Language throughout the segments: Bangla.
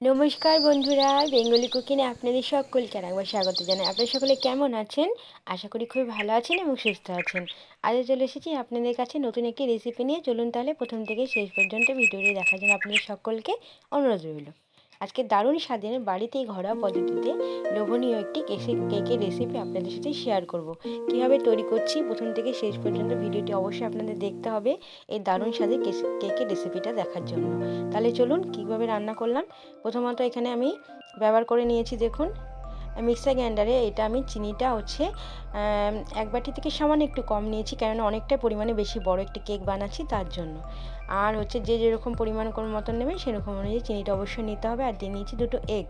নমস্কার বন্ধুরা, বেঙ্গলি কুকিনে আপনাদের সকলকে আরেকবার স্বাগত জানাই। আপনারা সকলে কেমন আছেন? আশা করি খুবই ভালো আছেন এবং সুস্থ আছেন। আজও চলে এসেছি আপনাদের কাছে নতুন একটি রেসিপি নিয়ে। চলুন তাহলে প্রথম থেকে শেষ পর্যন্ত ভিডিওটি দেখার জন্য আপনাদের সকলকে অনুরোধ রইল। আজকে দারুণ স্বাদের বাড়িতেই ঘরোয়া পদ্ধতিতে লোভনীয় একটি কেসে, কেকের রেসিপি আপনাদের সাথে শেয়ার করব। কীভাবে তৈরি করছি, প্রথম থেকে শেষ পর্যন্ত ভিডিওটি অবশ্যই আপনাদের দেখতে হবে এই দারুণ স্বাদের কেকের রেসিপিটা দেখার জন্য। তাহলে চলুন কীভাবে রান্না করলাম? প্রথমত এখানে আমি ব্যবহার করে নিয়েছি দেখুন মিক্সার গ্রাইন্ডারে এটা আমি চিনিটা হচ্ছে এক বাটি থেকে সামান্য একটু কম নিয়েছি, কেননা অনেকটা পরিমাণে বেশি বড় একটি কেক বানাচ্ছি তার জন্য। আর হচ্ছে যে যেরকম পরিমাণ কোনো মতন নেবেন সেরকম অনুযায়ী চিনিটা অবশ্যই নিতে হবে। আর দিয়ে নিয়েছি দুটো এগ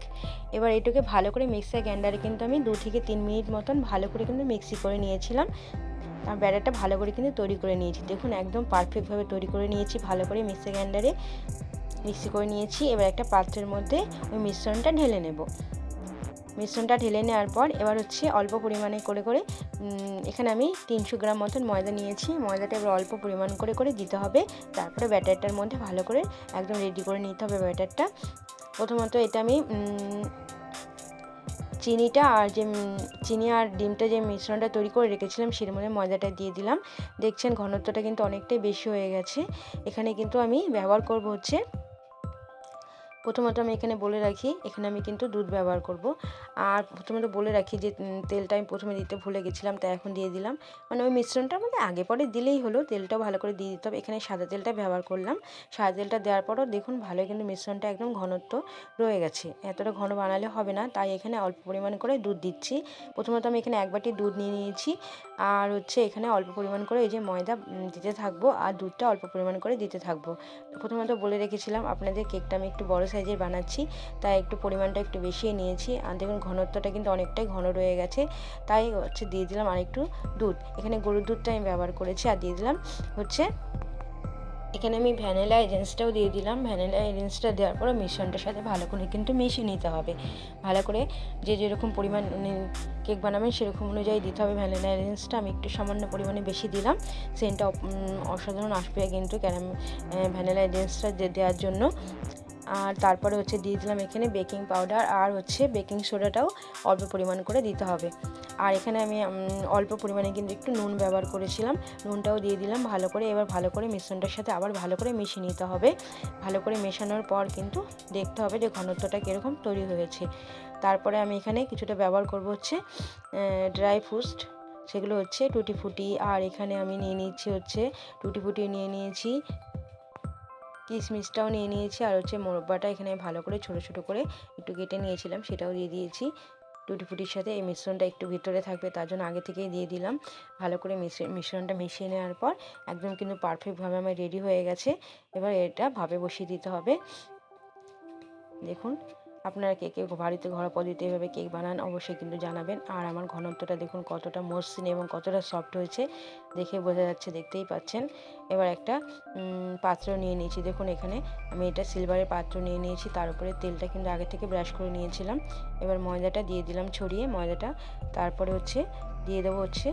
এবার এটাকে ভালো করে মিক্সার গ্রাইন্ডারে কিন্তু আমি দু থেকে তিন মিনিট মতন ভালো করে কিন্তু মিক্সি করে নিয়েছিলাম। আর ব্যাটারটা ভালো করে কিন্তু তৈরি করে নিয়েছি। দেখুন একদম পারফেক্টভাবে তৈরি করে নিয়েছি, ভালো করে মিক্সার গ্রাইন্ডারে মিক্সি করে নিয়েছি। এবার একটা পাত্রের মধ্যে ওই মিশ্রণটা ঢেলে নেব। মিশ্রণটা ঢেলে নেওয়ার পর এবার হচ্ছে অল্প পরিমাণে করে করে এখানে আমি তিনশো গ্রাম মতন ময়দা নিয়েছি। ময়দাটা এবার অল্প পরিমাণ করে করে দিতে হবে। তারপরে ব্যাটারটার মধ্যে ভালো করে একদম রেডি করে নিতে হবে ব্যাটারটা। প্রথমত এটা আমি চিনিটা আর যে, চিনি আর ডিমটা যে মিশ্রণটা তৈরি করে রেখেছিলাম সের মধ্যে ময়দাটা দিয়ে দিলাম। দেখছেন ঘনত্বটা কিন্তু অনেকটাই বেশি হয়ে গেছে। এখানে কিন্তু আমি ব্যবহার করব হচ্ছে প্রথমত আমি এখানে বলে রাখি, এখানে আমি কিন্তু দুধ ব্যবহার করব। আর প্রথমত বলে রাখি যে তেলটা আমি প্রথমে দিতে ভুলে গেছিলাম, তাই এখন দিয়ে দিলাম। মানে ওই মিশ্রণটা মধ্যে আগে পরে দিলেই হলো, তেলটাও ভালো করে দিয়ে দিতে হবে। এখানে সাদা তেলটা ব্যবহার করলাম। সাদা তেলটা দেওয়ার পরও দেখুন ভালো কিন্তু মিশ্রণটা একদম ঘনত্ব রয়ে গেছে। এতটা ঘন বানালে হবে না, তাই এখানে অল্প পরিমাণ করে দুধ দিচ্ছি। প্রথমত আমি এখানে এক বাটি দুধ নিয়ে নিয়েছি। আর হচ্ছে এখানে অল্প পরিমাণ করে এই যে ময়দা দিতে থাকব। আর দুধটা অল্প পরিমাণ করে দিতে থাকব। প্রথমত বলে রেখেছিলাম, আপনাদের কেকটা আমি একটু বড় সাইজের বানাচ্ছি, তাই একটু পরিমাণটা একটু বেশিই নিয়েছি। আর দেখুন, ঘনত্বটা কিন্তু অনেকটাই ঘন রয়ে গেছে, তাই হচ্ছে দিয়ে দিলাম আরেকটু দুধ। এখানে গরুর দুধটা আমি ব্যবহার করেছি আর দিয়ে দিলাম হচ্ছে, এখানে আমি ভ্যানিলা এজেন্সটাও দিয়ে দিলাম। ভ্যানিলা এজেন্সটা দেওয়ার পরে মিশ্রণটার সাথে ভালো করে কিন্তু মিশিয়ে নিতে হবে। ভালো করে যে যেরকম পরিমাণ কেক বানাবেন সেরকম অনুযায়ী দিতে হবে। ভ্যানিলা এজেন্সটা আমি একটু সামান্য পরিমাণে বেশি দিলাম। সেন্টটা অসাধারণ আসবে কিন্তু ক্যারাম ভ্যানিলা এজেন্সটা দেওয়ার জন্য। আর তারপরে হচ্ছে দিয়ে দিলাম এখানে বেকিং পাউডার আর হচ্ছে বেকিং সোডাটাও অল্প পরিমাণ করে দিতে হবে। আর এখানে আমি অল্প পরিমাণে কিন্তু একটু নুন ব্যবহার করেছিলাম। নুনটাও দিয়ে দিলাম ভালো করে। এবার ভালো করে মিশ্রণটার সাথে আবার ভালো করে মিশিয়ে নিতে হবে। ভালো করে মেশানোর পর কিন্তু দেখতে হবে যে ঘনত্বটা কীরকম তৈরি হয়েছে। তারপরে আমি এখানে কিছুটা ব্যবহার করব হচ্ছে ড্রাই ফ্রুটস। সেগুলো হচ্ছে টুটি ফুটি আর এখানে আমি নিয়ে নিচ্ছি হচ্ছে টুটি ফুটি নিয়ে নিয়েছি কিশমিশটাও নিয়ে নিয়েছি আর হচ্ছে মোরব্বাটা এখানে ভালো করে ছোটো ছোটো করে একটু কেটে নিয়েছিলাম, সেটাও দিয়ে দিয়েছি। টুটিফুটির সাথে এই মিশ্রণটা একটু ভিতরে থাকবে, তার জন্য আগে থেকেই দিয়ে দিলাম। ভালো করে মিশ্রণটা মিশিয়ে নেওয়ার পর একদম কিন্তু পারফেক্টভাবে আমার রেডি হয়ে গেছে। এবার এটা ভাবে বসিয়ে দিতে হবে। দেখুন আপনারা কে কে বাড়িতে ঘরোয়া পদ্ধতিতে এভাবে কেক বানান অবশ্যই কিন্তু জানাবেন। আর আমার ঘনত্বটা দেখুন কতটা মসৃণ এবং কতটা সফট হয়েছে, দেখে বোঝা যাচ্ছে, দেখতেই পাচ্ছেন। এবার একটা পাত্র নিয়ে নিয়েছি। দেখুন এখানে আমি এটা সিলভারের পাত্র নিয়ে নিয়েছি। তার উপরে তেলটা কিন্তু আগে থেকে ব্রাশ করে নিয়েছিলাম। এবার ময়দাটা দিয়ে দিলাম ছড়িয়ে। ময়দাটা তারপরে হচ্ছে, দিয়ে দেবো হচ্ছে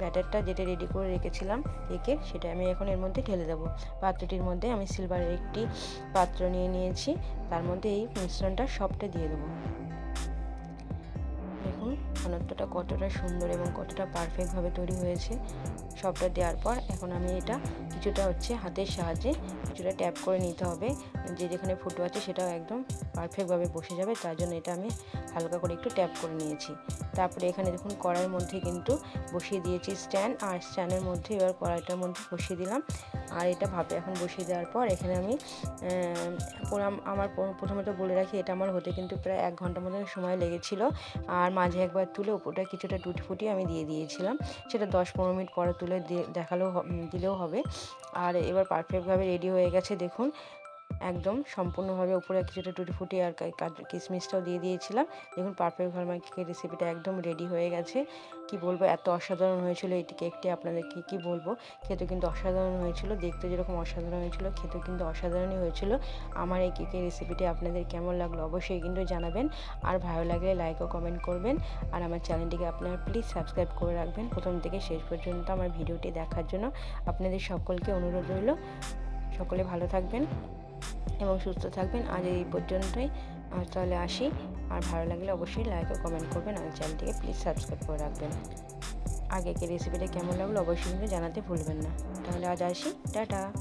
ব্যাটারটা যেটা রেডি করে রেখেছিলাম রেখে সেটা আমি এখন এর মধ্যে ঢেলে দেবো। পাত্রটির মধ্যে আমি সিলভারের একটি পাত্র নিয়ে নিয়েছি, তার মধ্যে এই মিশ্রণটা সবটা দিয়ে দেবো। দেখুন, ঘনত্বটা কতটা সুন্দর এবং কতটা পারফেক্টভাবে তৈরি হয়েছে। সবটা দেওয়ার পর এখন আমি এটা কিছুটা হচ্ছে হাতের সাহায্যে কিছুটা ট্যাপ করে নিতে হবে। যে যেখানে ফুটো আছে সেটাও একদম পারফেক্টভাবে বসে যাবে, তার জন্য এটা আমি হালকা করে একটু ট্যাপ করে নিয়েছি। তারপরে এখানে দেখুন কড়াইয়ের মধ্যে কিন্তু বসিয়ে দিয়েছি স্ট্যান্ড, আর স্ট্যান্ডের মধ্যে এবার কড়াইটার মধ্যে বসিয়ে দিলাম। আর এটা ভাবে এখন বসিয়ে দেওয়ার পর এখানে আমি আমার প্রথমত বলে রাখি এটা আমার হতে কিন্তু প্রায় এক ঘণ্টার মতন সময় লেগেছিল। আর মাঝে একবার তুলে উপরটা কিছুটা টুটি ফুটি আমি দিয়ে দিয়েছিলাম। সেটা দশ পনেরো মিনিট পরে তুলে দেখালেও দিলেও হবে। আর এবার পারফেক্টভাবে রেডি হয়ে গেছে দেখুন। একদম সম্পূর্ণভাবে উপরে কিছুটা টুটি ফুটি আর কিশমিশটাও দিয়ে দিয়েছিলাম। দেখুন পারফেক্টভাবে আমার কেকের রেসিপিটা একদম রেডি হয়ে গেছে। কি বলব, এত অসাধারণ হয়েছিল এই কেকটি আপনাদের আপনাদেরকে কি বলব? খেতে কিন্তু অসাধারণ হয়েছিল দেখতে যেরকম অসাধারণ হয়েছিল খেতে কিন্তু অসাধারণই হয়েছিল। আমার এই কেকের রেসিপিটি আপনাদের কেমন লাগল অবশ্যই কিন্তু জানাবেন। আর ভালো লাগলে লাইক ও কমেন্ট করবেন। আর আমার চ্যানেলটিকে আপনারা প্লিজ সাবস্ক্রাইব করে রাখবেন। প্রথম থেকে শেষ পর্যন্ত আমার ভিডিওটি দেখার জন্য আপনাদের সকলকে অনুরোধ রইল। সকলে ভালো থাকবেন। এবং সুস্থ থাকবেন। আজ এই পর্যন্তই। তাহলে আসি। আর ভালো লাগলে অবশ্যই লাইক ও কমেন্ট করবেন। আর চ্যানেলটিকে প্লিজ সাবস্ক্রাইব করে রাখবেন। আগেকে রেসিপিটা কেমন লাগল অবশ্যই কিন্তু জানাতে ভুলবেন না। তাহলে আজ আসি। টাটা!